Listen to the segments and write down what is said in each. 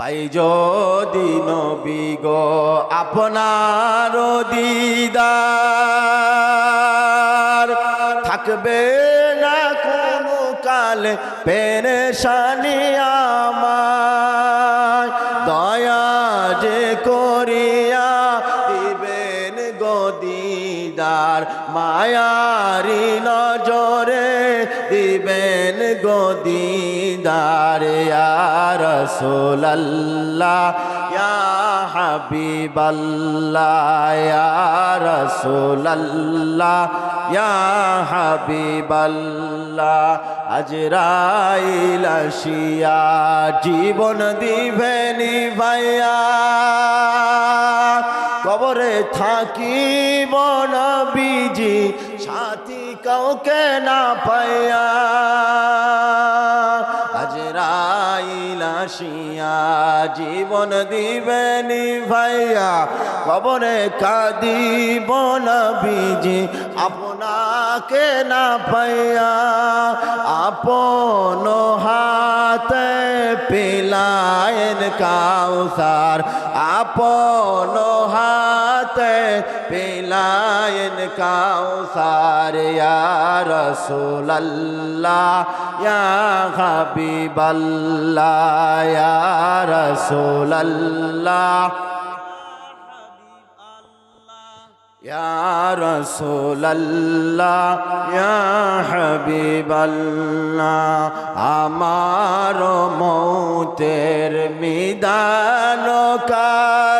পাই যদি নবী গো আপনার দিদার। থাকবে না কোনো কালে পেরেশানি আমার। দয়া যে করিয়া দিবেন গদিদার মায়ারি নজরে ইয়া হাবিবাল্লাহ, ইয়া রসোল্লাহ ইয়া হাবিবাল্লাহ, আজরাইল আসিয়া জীবন দিবেনি ভাইয়া। কবরে থাকিব না বিজি কাউকে না পাইয়া আজরাইল আসিয়া জীবন দিবেনি ভাইয়া। কবরে কাঁদিব না বিজি, আপনাকে না পাইয়া আপন হাতে পিলায়ন কাউসার, আপন হাতে পিলায়ন কাউসার ইয়া রসুল্লাহ ইয়া হাবিবাল্লাহ ইয়া রসুল্লাহ يا رسول الله يا حبيب الله আমার মৌতের মিদান কালে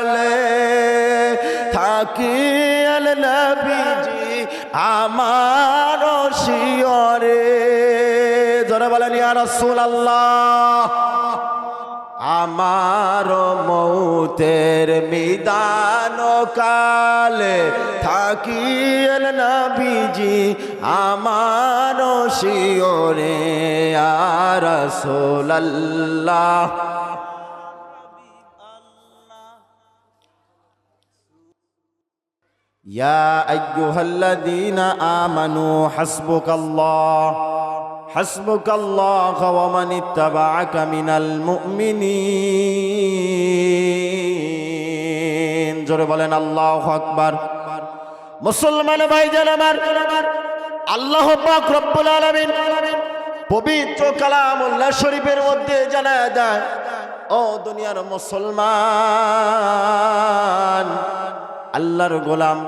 থাকি নবীজি আমার শিয়রে। জোরে বলেন, ইয়া রাসূল আল্লাহ আমার মৌতের মিদান কালে থাকিল নবীজি আমার শিওরে আর সোল্লাহ يا أيها الذين آمنوا حسبك الله حسبك الله ومن اتبعك من المؤمنين জোরে বলেন আল্লাহ আকবার মুসলমান ভাইজান আমার আল্লাহ পাক রব্বুল আলামিন পবিত্র কালামুল্লাহ শরীফের মধ্যে জানা দেয় ও দুনিয়ার মুসলমান আল্লাহর গোলাম।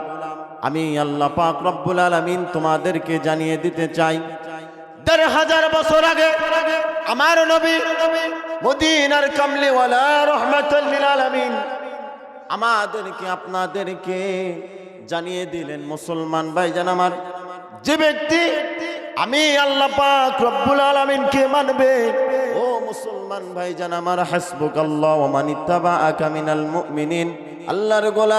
আমি আল্লাহ পাক রব্বুল আলামিন তোমাদেরকে জানিয়ে দিতে চাই। দেড় হাজার বছর আগে আমার নবী মদিনার কামলিওয়ালা রহমাতুল লিল আলামিন আমাদেরকে, আপনাদেরকে জানিয়ে দিলেন, মুসলমান ভাইজান আমার, যে ব্যক্তি আমি আল্লাহ পাক রব্বুল আলামিনকে মানবে মুসলমান ভাই ভাইজান, আমার হাসবুক আল্লাহ ওয়া মান ইত্তাবাআকা মিনাল মুমিনিন, আল্লাহর গোলাম।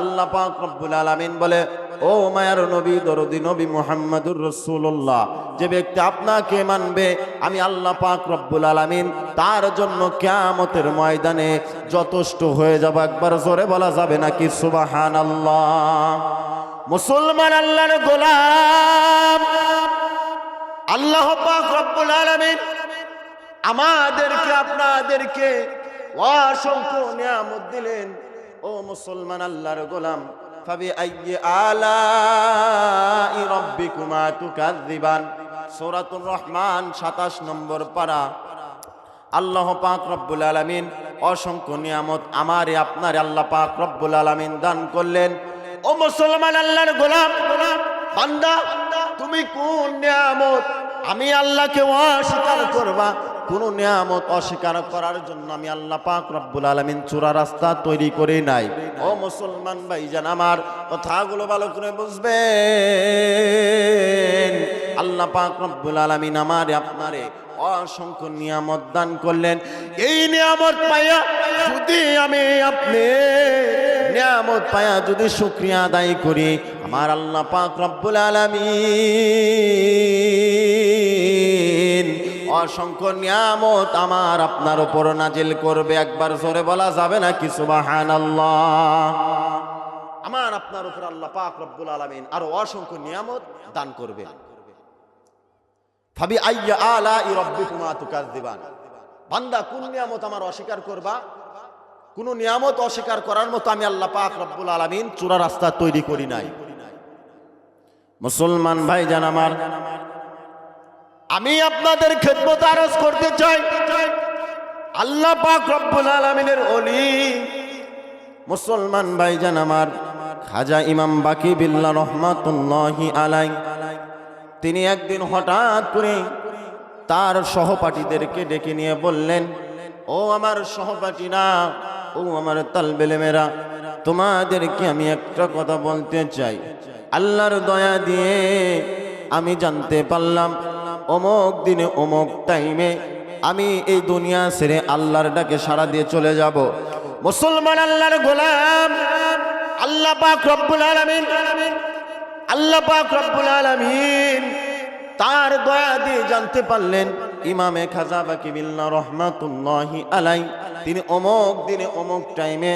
আল্লাহ পাক রব্বুল আলামিন বলে, ও মায়ার নবী, দরদি নবী মুহাম্মাদুর রাসূলুল্লাহ, যে ব্যক্তি আপনাকে মানবে, আমি আল্লাহ পাক রব্বুল আলামিন তার জন্য কিয়ামতের ময়দানে যথেষ্ট হয়ে যাব। একবার জোরে বলা যাবে নাকি? সুবহানাল্লাহ। মুসলমান আল্লাহর গোলাম। আল্লাহ পাক রব্বুল আলামিন আমাদেরকে, আপনাদেরকে অসংখ্য নিয়ামত দিলেন। ও মুসলমান আল্লাহর গোলাম ফাবি আইয়ে আলা রব্বিকুমা তুকাযিবান সূরাতুর রহমান 27 নম্বর পারা। আল্লাহ পাক রব্বুল আলামিন অসংখ্য নিয়ামত আমারে, আপনারে আল্লাহ পাক রব্বুল আলামিন দান করলেন। ও মুসলমান আল্লাহর গোলাম, বান্দা তুমি কোন নিয়ামত? আমি আল্লাহকে অস্বীকার করবা। কোন নিয়ামত অস্বীকার করার জন্য আমি আল্লাহ পাক রব্বুল আলামিন চূড়া রাস্তা তৈরি করে নাই। ও মুসলমান ভাইজান, আমার কথাগুলো ভালো করে বুঝবেন। আল্লাহ পাক রব্বুল আলামিন আমারে, আপনারে অসংখ্য নিয়ামত দান করলেন। এই নিয়ামত পাইয়া যদি আমি আপনি নিয়ামত পায়া যদি শুক্রিয়া আদায় করি, আমার আল্লাহ পাক রব্বুল আলামিন অসংখ্য নিয়ামত আমার আপনার উপর নাজিল করবে। একবার জোরে বলা যাবে না কি সুবহানাল্লাহ। আমার আপনার উপর আল্লাহ পাক রব্বুল আলামিন আরও অসংখ্য নিয়ামত দান করবে। ফাবি আইয়া আলা ই রব্বিকুমা তুকাযযিবান বান্দা কোন নিয়ামত আমার অস্বীকার করবা? কোন নিয়ামত অস্বীকার করার মতো আমি আল্লাহ পাক রব্বুল আলামিন চূড়া রাস্তা তৈরি করি নাই। মুসলমান ভাই জান আমার, আমি আপনাদের খেদমত আরজ করতে চাই। আল্লাহ পাক রব্বুল আলামিনের অলি মুসলমান ভাই জান আমার, খাজা ইমাম বাকি বিল্লা রহমাতুল্লাহি আলাই, তিনি একদিন হঠাৎ করে তার সহপাঠীদেরকে ডেকে নিয়ে বললেন, ও আমার সহপাঠীরা ও আমার তালবেলেমেরা তোমাদেরকে আমি একটা কথা বলতে চাই। আল্লাহর দয়া দিয়ে আমি জানতে পারলাম, অমুক দিনে অমুক টাইমে আমি এই দুনিয়া ছেড়ে আল্লাহর ডাকে সাড়া দিয়ে চলে যাব। মুসলমান আল্লাহর গোলাম, আল্লাহ পাক রব্বুল আলামিন, আল্লাহ পাক রব্বুল আলামিন তার দয়া দিয়ে জানতে পারলেন ইমামে খাজা বাকি বিল্লা রহমাতুল্লাহি আলাই তিনি অমুক দিনে অমুক টাইমে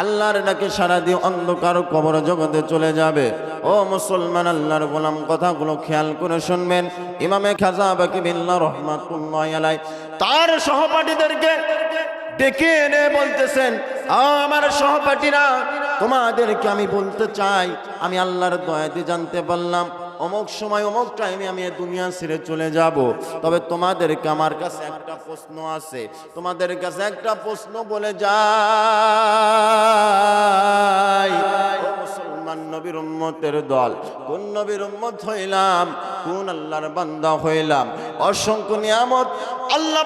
আল্লাহর ডাকে সারা দিয়ে অন্ধকার কবর জগতে চলে যাবে। ও মুসলমান, আল্লাহর গোলাম, কথাগুলো খেয়াল করে শুনবেন। ইমামে খাজা বাকি বিল্লা রহমাতুল্লাহি আলাই তার সহপাঠীদেরকে ডেকে এনে বলতেছেন, আমার সহপাঠীরা, তোমাদেরকে আমি বলতে চাই, আমি আল্লাহর দয়াতে জানতে পারলাম অমুক সময়, অমুক টাইমে আমি দুনিয়া ছেড়ে চলে যাব। তবে তোমাদেরকে আমার কাছে একটা প্রশ্ন আছে। তোমাদের কাছে একটা প্রশ্ন বলে যাই। দল হইলাম আল্লাহর হইলাম? অসংখ্য নিয়ামত আল্লাহ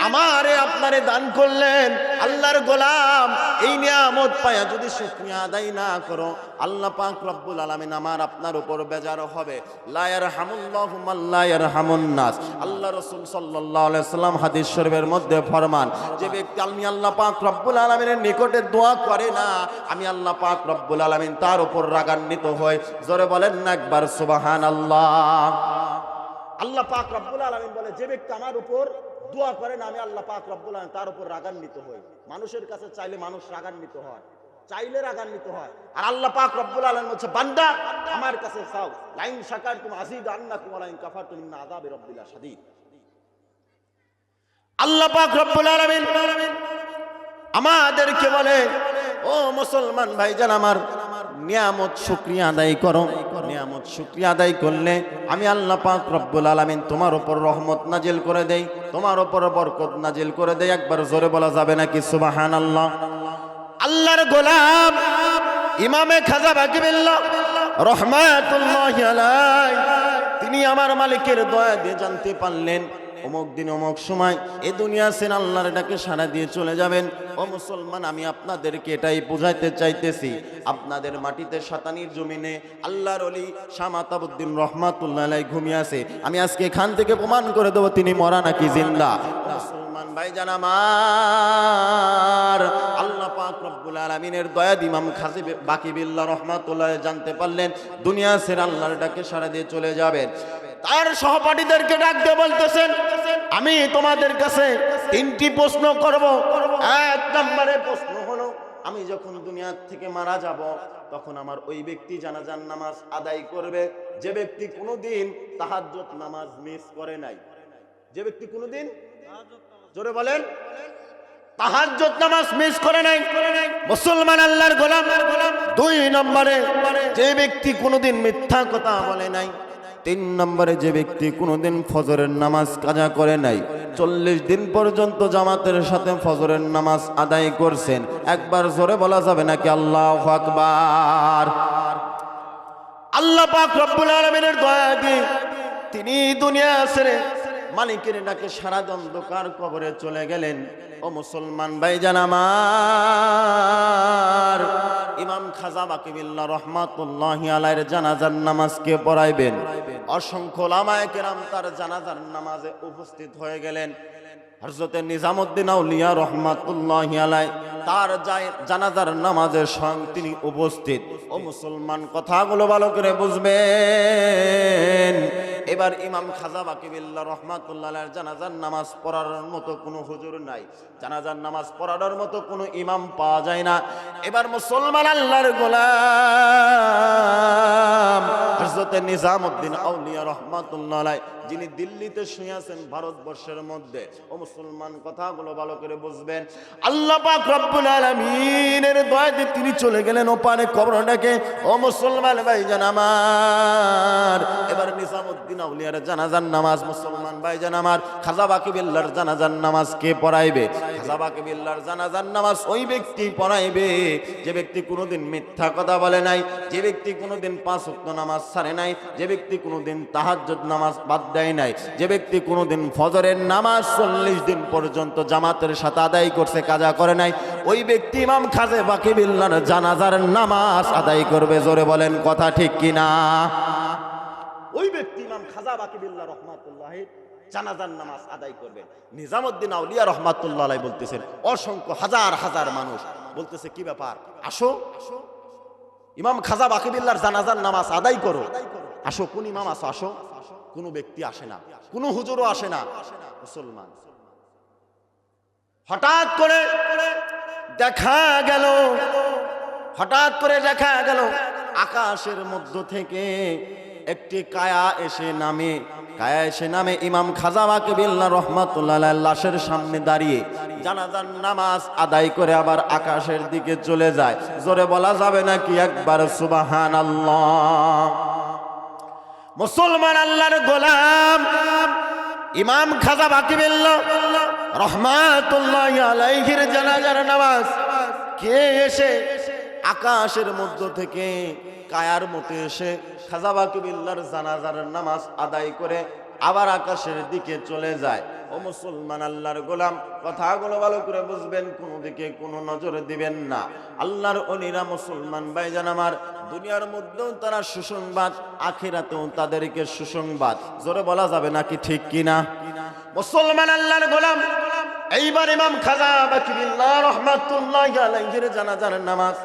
আমারে আপনারে দান করলেন। আল্লাহর গোলাম, এই নিয়ামত পায়া যদি শুকরিয়া আদায় না করো, আল্লাহ পাক রব্বুল আলামিন আমার আপনার উপর বেজার হবে। লা ইয়ারহামুল্লাহু মান লা ইয়ারহামুন নাস। আল্লাহ রাসূল সাল্লাল্লাহু আলাইহি সাল্লাম হাদিস শরীফের মধ্যে ফরমান, যে ব্যক্তি, আমি আল্লাহ পাক রব্বুল আলামিনের নিকটে দোয়া করে না, আমি আল্লাহ পাক রব্বুল আলামিন তার উপর রাগান্বিত হই। জোরে বলেন না একবার, সুবহানাল্লাহ। আল্লাহ পাক রব্বুল আলামিন বলে, যে ব্যক্তি আমার উপর দোয়া করে না আমি আল্লাহ পাক রব্বুল আলামিন তার উপর রাগান্বিত হই। মানুষের কাছে চাইলে মানুষ রাগান্বিত হয়, চাইলে রাগান্বিত হয়। আর আল্লাহ পাক রব্বুল আলামিন বলছে, বান্দা, আমার কাছে চাও। লাইন শাকার তুমি আজিদ আন্না আন্নাকুম লাইন কাফারতুম ইন্না আযাবি রাব্বিলা শাদীদ আল্লাহ পাক রব্বুল আলামিন আমাদেরকে বলে, ও মুসলমান ভাইজান আমার নিয়ামত শুক্রিয়া আদায় করো। নিয়ামত শুক্রিয়া আদায় করলে আমি আল্লাহ পাক রব্বুল আলামিন তোমার উপর রহমত নাজিল করে দেই, তোমার উপর বরকত নাজিল করে দেই। একবার জোরে বলা যাবে নাকি? সুবাহান আল্লাহ আল্লাহর গোলাম ইমামে খাজা বাকিবিল্লাহ রহমাতুল্লাহ তিনি আমার মালিকের দয়া দিয়ে জানতে পারলেন অমুক দিন অমুক সময় এ দুনিয়া সেন আল্লাহর ডাকে সাড়া দিয়ে চলে যাবেন। ও মুসলমান, আমি আপনাদেরকে এটাই বুঝাইতে চাইতেছি। আপনাদের মাটিতে সাতানির জমিনে আল্লাহর অলি শামাতাবুদ্দিন রহমাতুল্লাহ ঘুমিয়ে আছে। আমি আজকে এখান থেকে প্রমাণ করে দেবো তিনি মরা নাকি জিন্দা। জানতে পারলেন, দুনিয়া সের আল্লাহর ডাকে সাড়া দিয়ে চলে যাবেন। তার সহপাঠীদেরকে ডাকতে বলতেছেন, আমি তোমাদের কাছে তিনটি প্রশ্ন করব। এক নম্বরে প্রশ্ন হলো, আমি যখন দুনিয়ার থেকে মারা যাব, তখন আমার ওই ব্যক্তি জানাজান নামাজ আদায় করবে। যে ব্যক্তি কোনোদিন তাহাজ্জুদ নামাজ মিস করে নাই। যে ব্যক্তি কোনোদিন, জোরে বলেন, তাহাজ্জুদ নামাজ মিস করে নাই। মুসলমান আল্লাহর গোলাম। দুই নম্বরে, যে ব্যক্তি কোনোদিন মিথ্যা কথা বলে নাই। তিন নম্বরে যে ব্যক্তি কোনোদিন ফজরের নামাজ কাজা করে নাই, চল্লিশ দিন পর্যন্ত জামাতের সাথে ফজরের নামাজ আদায় করছেন, একবার জোরে বলা যাবে নাকি আল্লাহ আকবার? আল্লাহ পাক রব্বুল আলমিনের দয়া তিনি দুনিয়া ছেড়ে মালিকের ডাকে সারা অন্ধকার কবরে চলে গেলেন। ও মুসলমান ভাই জানামার ইমাম খাজা বাকিবিল্লা রহমাতুল্লাহ আলাইয়ের জানাজার নামাজকে পড়াইবেন। অসংখ্য লামায় কেরাম তার জানাজার নামাজে উপস্থিত হয়ে গেলেন। হজরতে নিজামুদ্দিন আউলিয়া রহমাতুল্লাহ আলাই তার জানাজার নামাজের সঙ্গ তিনি উপস্থিত। ও মুসলমান, কথাগুলো ভালো করে বুঝবেন। এবার ইমাম খাজা বাকিবিল্লা রহমাতুল্লাহ জানাজার নামাজ পড়ার মতো কোনো হুজুর নাই। জানাজার নামাজ পড়ানোর মতো কোনো ইমাম পাওয়া যায় না। এবার মুসলমান আল্লাহর গোলাম হজরতে নিজামুদ্দিন আউলিয়া রহমাতুল্লাহ যিনি দিল্লিতে শুয়ে আছেন ভারতবর্ষের মধ্যে, ও মুসলমান কথাগুলো ভালো করে বুঝবেন। আল্লাহ পাক রব্বুল আলামিনের দয়াতে তিনি চলে গেলেন ওপারে কবরটাকে। ও মুসলমান ভাইজান আমার, এবার নিজামুদ্দিন আউলিয়ার জানাজার নামাজ, মুসলমান ভাইজান আমার, খাজা বাকি বিল্লার জানাজার নামাজ কে পড়াইবে? খাজা বাকি বিল্লার জানাজার নামাজ ওই ব্যক্তি পড়াইবে, যে ব্যক্তি কোনোদিন মিথ্যা কথা বলে নাই, যে ব্যক্তি কোনোদিন পাঁচ নামাজ ছাড়ে নাই, যে ব্যক্তি কোনোদিন তাহাজ্জুদ নামাজ বাদ দেয় নাই। যে ব্যক্তি কোনোদিন ফজরের নামাজ চল্লিশ দিন পর্যন্ত জামাতের সাথে আদায় করছে, কাজা করে নাই, ওই ব্যক্তি ইমাম খাজে বাকি বিল্লার জানাজার নামাজ আদায় করবে, জোরে বলেন কথা ঠিক কিনা? ওই ব্যক্তি ইমাম খাজা বাকি বিল্লাহ রহমাতুল্লাহ জানাজার নামাজ আদায় করবেন নিজামুদ্দিন আউলিয়া রহমাতুল্লাহ বলতেছেন, অসংখ্য হাজার হাজার মানুষ। বলতেছে, কি ব্যাপার? আসো। ইমাম খাজা বাকিবিল্লার জানাজার নামাজ আদায় করো। আসো, কোন ইমাম আসো আসো। কোনো ব্যক্তি আসে না, কোনো হুজুরও আসে না, মুসলমান। হঠাৎ করে দেখা গেল, হঠাৎ করে দেখা গেল, আকাশের মধ্য থেকে একটি কায়া এসে নামে, কায়া এসে নামে ইমাম খাজা বাকিবিল্লা রহমাতুল্লাহ লাশের সামনে দাঁড়িয়ে জানাজার নামাজ আদায় করে আবার আকাশের দিকে চলে যায়। জোরে বলা যাবে নাকি একবার সুবাহান আল্লাহ মুসলমান আল্লাহর গোলাম। ইমাম খাজা বাকিবিল্লা রহমাতুল্লাহ আলাইহির জানাজার নামাজ। কে এসে আকাশের মধ্য থেকে কায়ার মতো এসে খাজা বাকিবিল্লার জানাজার নামাজ আদায় করে আবার আকাশের দিকে চলে যায়। ও মুসলমান আল্লাহর গোলাম, কথাগুলো ভালো করে বুঝবেন, কোনো দিকে কোনো নজর দিবেন না। আল্লাহর অনিরা মুসলমান ভাইজান আমার, দুনিয়ার মধ্যেও তারা সুসংবাদ, আখিরাতেও তাদেরকে সুসংবাদ। জোরে বলা যাবে নাকি ঠিক কিনা? মুসলমান আল্লাহর গোলাম, এইবার ইমাম খাজা বাকিবিল্লাহ রহমাতুল্লাহ আলাইহির জানাজার নামাজ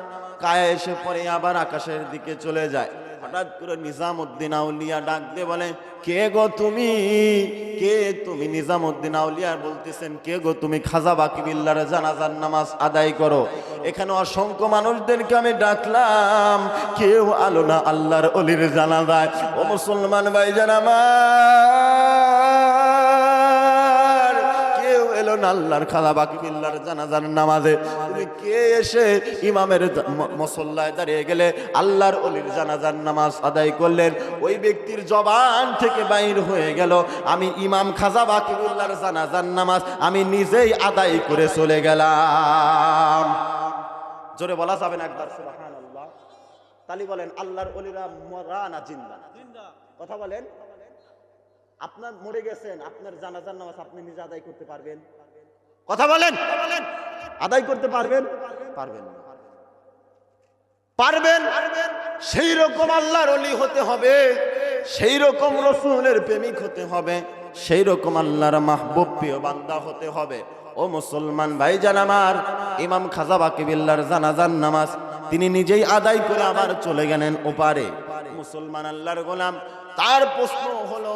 কায়ে এসে পরে আবার আকাশের দিকে চলে যায়। হঠাৎ করে নিজামুদ্দিন আউলিয়া ডাক দিয়ে বলে, কে গো তুমি? কে তুমি? নিজামুদ্দিন আউলিয়া বলতেছেন, কে গো তুমি? খাজা বাকি বিল্লার জানাজার নামাজ আদায় করো। এখানে অসংখ্য মানুষদেরকে আমি ডাকলাম। কেউ আলো না আল্লাহর অলির জানাজায়। ও মুসলমান ভাই জানামার আল্লাহর খালা বাকি বিল্লার জানাজার নামাজে। তুমি কে এসে ইমামের মসল্লায় দাঁড়িয়ে গেলে আল্লাহর অলির জানাজার নামাজ আদায় করলেন? ওই ব্যক্তির জবান থেকে বাইর হয়ে গেল। আমি ইমাম খাজা বাকি বিল্লার জানাজার নামাজ আমি নিজেই আদায় করে চলে গেলাম। জোরে বলা যাবে না একবার সুবহানাল্লাহ। তালি বলেন আল্লাহর অলিরা মরা না জিন্দা। কথা বলেন। আপনার মরে গেছেন আপনার জানাজার নামাজ আপনি নিজে আদায় করতে পারবেন। কথা বলেন। আদায় করতে পারবেন? পারবেন। পারবেন? সেই রকম আল্লাহর অলি হতে হবে সেই রকম রসুলের প্রেমিক হতে হবে সেই রকম আল্লাহর মাহবুব প্রিয় বান্দা হতে হবে। ও মুসলমান ভাই জান আমার ইমাম খাজা বাকিবিল্লার জানাজার নামাজ তিনি নিজেই আদায় করে আবার চলে গেলেন ওপারে। মুসলমান আল্লাহর গোলাম তার প্রশ্ন হলো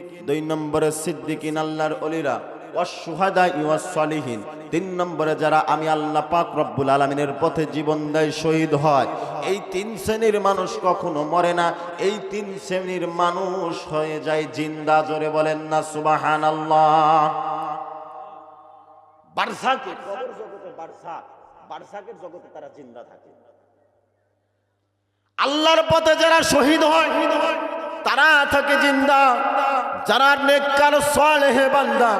দুই নম্বরে সিদ্দিকিন আল্লাহর ওয়াস তিন নম্বরে যারা আমি আল্লাহ পাক রব্বুল আলামিনের পথে জীবন দেয় শহীদ হয়, এই তিন শ্রেণির মানুষ কখনো মরে না। এই তিন শ্রেণির মানুষ হয়ে যায় জিন্দা, জোরে বলেন না বারসাক, বারসাকের জগতে তারা জিন্দা থাকে। আল্লাহর পথে যারা শহীদ হয়। তারা থাকে জিন্দা, যারা নেককার, সালেহে বান্দা,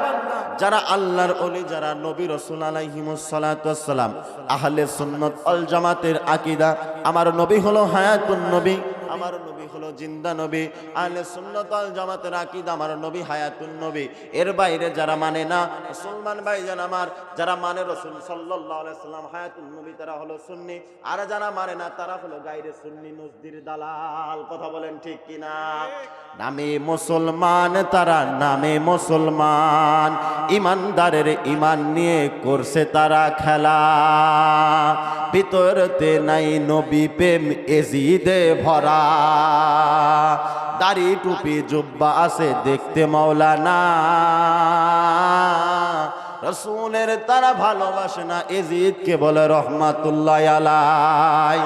যারা আল্লাহর ওলি যারা নবী রাসূল আলাইহিমসালাম আহলে সুন্নাত আল জামাতের আকীদা। আমার নবী হলো হায়াতুন নবী, আমার নবী হলো জিন্দা নবী, আহলে সুন্নতাল জামাতের আকিদ আমার নবী হায়াতুন নবী। এর বাইরে যারা মানে না, মুসলমান ভাইজান আমার, যারা মানে রসুল সাল্লাম হায়াতুন নবী, তারা হলো সুন্নি। আর যারা মানে না, তারা হলো গাইরে সুন্নি নজদির দালাল, কথা বলেন ঠিক কিনা? নামে মুসলমান, তারা নামে মুসলমান। ইমানদারের ইমান নিয়ে করছে তারা খেলা। ভিতরতে নাই নবী প্রেম এজিদে ভরা। দাড়ি টুপি জুব্বা আছে দেখতে মাওলানা। রসুলের তারা ভালোবাসে না এজিদকে বলে রহমাতুল্লাহ আলাই